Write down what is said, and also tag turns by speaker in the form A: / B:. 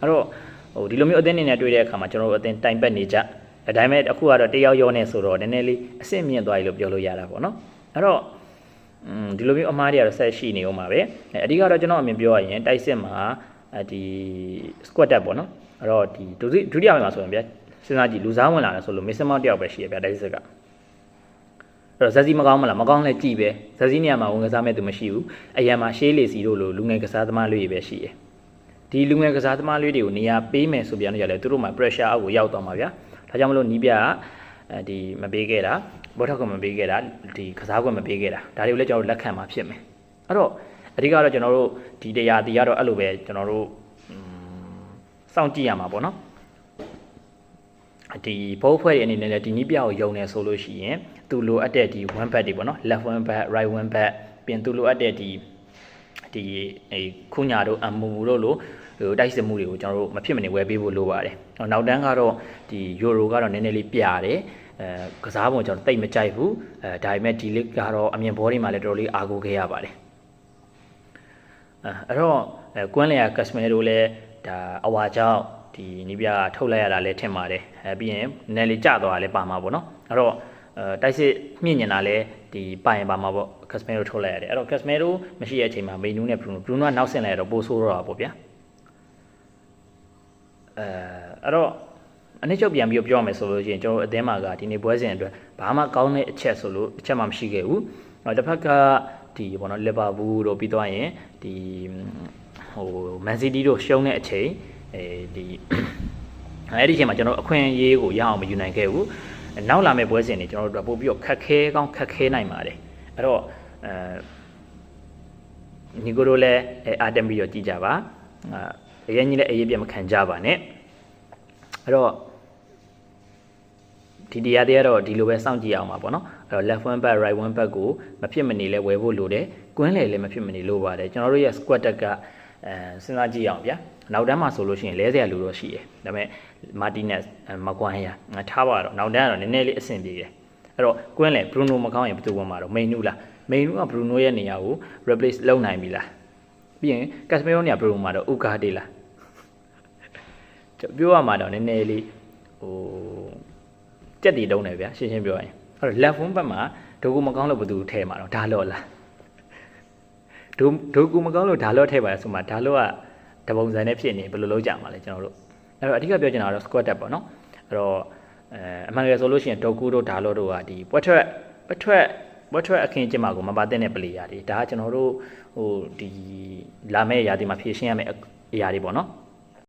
A: အဲ့တော့ဟိုဒီလိုမျိုးအသင်းအနေနဲ့တွေ့တဲ့အခါမှာကျွန်တော်တို့အသင်းတိုင်ပတ်နေကြအဲဒါပေမဲ့အခုကတော့တယောက်ရောနေဆိုတော့နည်းနည်းလေးအဆင့်မြင့်သွားပြီလို့ပြောလို့ရတာပေါ့နော်အဲ့တော့อืมဒီလိုမျိုးအမားတွေကတော့ဆက်ရှိနေအောင်ပါပဲအဲအဓိကတော့ကျွန်တော်အမြင်ပြောရရင်တိုက်စစ်မှာအဲဒီ squat tap ပေါ့နော်အဲ့တော့ဒီဒုတိဒုတိယပိုင်းမှာဆိုရင်ဗျာစဉ်းစားကြည့်လူစားဝင်လာတယ်ဆိုလို့မေစမောက်တယောက်ပဲရှိရဗျာတိုက်စစ်ကအဲ့တော့ဇက်စီမကောင်းမလားမကောင်းလဲကြည်ပဲဇက်စီနေရာမှာဝင်ကစားမဲ့သူမရှိဘူးအရန်မှာရှေးလေစီတို့လိုလူငယ်ကစားသမားလေးတွေပဲရှိတယ် ဒီလူငယ်ကစားသမားလေးတွေကိုနေရာပေးမယ်ဆိုပြန်လို့ရတယ်သူတို့မှာ pressure အောက်ကိုရောက်သွားမှာဗျာဒါကြောင့်မလို့နီးပြကအဲဒီမပေးခဲ့တာဘောထောက်ကမပေးခဲ့တာဒီကစားကွက်မပေးခဲ့တာဒါတွေကိုလည်းကျွန်တော်တို့လက်ခံမှာဖြစ်မယ်အဲ့တော့အဓိကတော့ကျွန်တော်တို့ဒီတရားတီကတော့အဲ့လိုပဲကျွန်တော်တို့อืมစောင့်ကြည့်ရမှာပေါ့နော်ဒီဘောဖွဲ့တွေအနေနဲ့လည်းဒီနီးပြကိုယုံနေဆိုလို့ရှိရင်သူလိုအပ်တဲ့ဒီ one back တွေပေါ့နော် left one back right one back ပြင်သူလိုအပ်တဲ့ဒီ ဒီအဲခုညာတို့အမူမူတို့လိုဟိုတိုက်စစ်မှုတွေကိုကျွန်တော်တို့မဖြစ်မနေဝယ်ပေးဖို့လိုပါတယ်။နောက်တန်းကတော့ဒီ euro ကတော့နည်းနည်းလေးပြတယ်။အဲကစားပုံကျွန်တော်တိတ်မကြိုက်ဘူး။အဲဒါပေမဲ့ဒီ league ကတော့အမြင်ဘောတွေမှာလည်းတော်တော်လေးအားကိုးခဲ့ရပါတယ်။အဲအဲ့တော့အဲကွန်းလျာကက်စမီတို့လည်းဒါအဝါကြောင့်ဒီနီးပြထုတ်လိုက်ရတာလည်းထင်ပါတယ်အဲပြီးရင်နည်းလေးကျသွားတာလည်းပါမှာပေါ့နော်အဲ့တော့အဲ တိုက်စစ်မြင့်ညင်တာလည်းဒီပိုင်ပါမှာပေါ့ကက်စမီတို့ထုတ်လိုက်ရတယ်အဲ့တော့ကက်စမီတို့မရှိတဲ့အချိန်မှာမေနူးနဲ့ဘရူနိုဘရူနိုကနောက်ဆင်လိုက်တော့ပိုဆိုးတော့တာပေါ့ဗျာအဲအဲ့တော့အနည်းချုပ်ပြန်ပြီးပြောရမယ်ဆိုလို့ရှိရင်ကျွန်တော်တို့အသင်းမှာကဒီနေ့ပွဲစဉ်အတွက်ဘာမှကောင်းတဲ့အချက်ဆိုလို့အချက်မှမရှိခဲ့ဘူး။နောက်တစ်ဖက်ကဒီဘောနော်လီဗာပူးတို့ပြီးသွားရင်ဒီဟိုမန်စီးတီးတို့ရှုံးတဲ့အချိန်အဲဒီအဲ့ဒီအချိန်မှာကျွန်တော်အခွင့်အရေးကိုရအောင်မယူနိုင်ခဲ့ဘူး။ နောက်လာမယ့်ပွဲစဉ်တွေကျွန်တော်တို့ပို့ပြီးတော့ခက်ခဲကောင်းခက်ခဲနိုင်ပါတယ်။အဲ့တော့အဲညီကိုတို့လည်းအာတမ်ပြီးတော့ကြည်ကြပါ။အဲအရင်ကြီးလည်းအေးအေးပြမခံကြပါနဲ့။အဲ့တော့ဒီတရားတွေကတော့ဒီလိုပဲစောင့်ကြည့်အောင်ပါပေါ့နော်အဲ့တော့ left one back right one back ကိုမဖြစ်မနေလဲဝယ်ဖို့လိုတယ်ကွင်းလေလည်းမဖြစ်မနေလိုပါတယ်ကျွန်တော်တို့ရဲ့ squat tag က အဲစဉ်းစားကြည့်အောင်ဗျာနောက်တန်းမှာဆိုလို့ရှိရင်လဲစရာလူတော့ရှိတယ်ဒါပေမဲ့ Martinez မကွမ်ယာငါထားပါတော့နောက်တန်းကတော့နည်းနည်းလေးအဆင်ပြေတယ်အဲ့တော့ကွင်းလေ Bruno မကောင်းရင်ဘယ်သူဝင်မှာတော့ Mainu လား Mainu က Bruno ရဲ့နေရာကို replace လုပ်နိုင်ပြီလားပြီးရင် Casemiro နေရာ Bruno မှာတော့ Ugarte လားပြောရမှာတော့နည်းနည်းလေးဟိုကြက်တီတုံးတယ်ဗျာရှင်းရှင်းပြောရင်အဲ့တော့ left wing ဘက်မှာဒိုကူမကောင်းလို့ဘယ်သူထဲမှာတော့ဒါလော့လား ဒိုဒိုကူမကောင်းလို့ဒါလော့ထဲပါဆိုမှဒါလော့ကတပုံစံနဲ့ဖြစ်နေဘယ်လိုလုပ်ကြမှာလဲကျွန်တော်တို့အဲ့တော့အဓိကပြောချင်တာကတော့ squat tap ပေါ့နော်အဲ့တော့အဲအမှန်တကယ်ဆိုလို့ရှိရင်ဒိုကူတို့ဒါလော့တို့ကဒီပွက်ထွက်ပွက်ထွက်ပွက်ထွက်အခင်းကျင်းမှာကိုမပါတဲ့ပလေယာတွေဒါကကျွန်တော်တို့ဟိုဒီလာမယ့်ရာသီမှာဖြည့်ရှင်းရမယ့်အရာတွေပေါ့နော်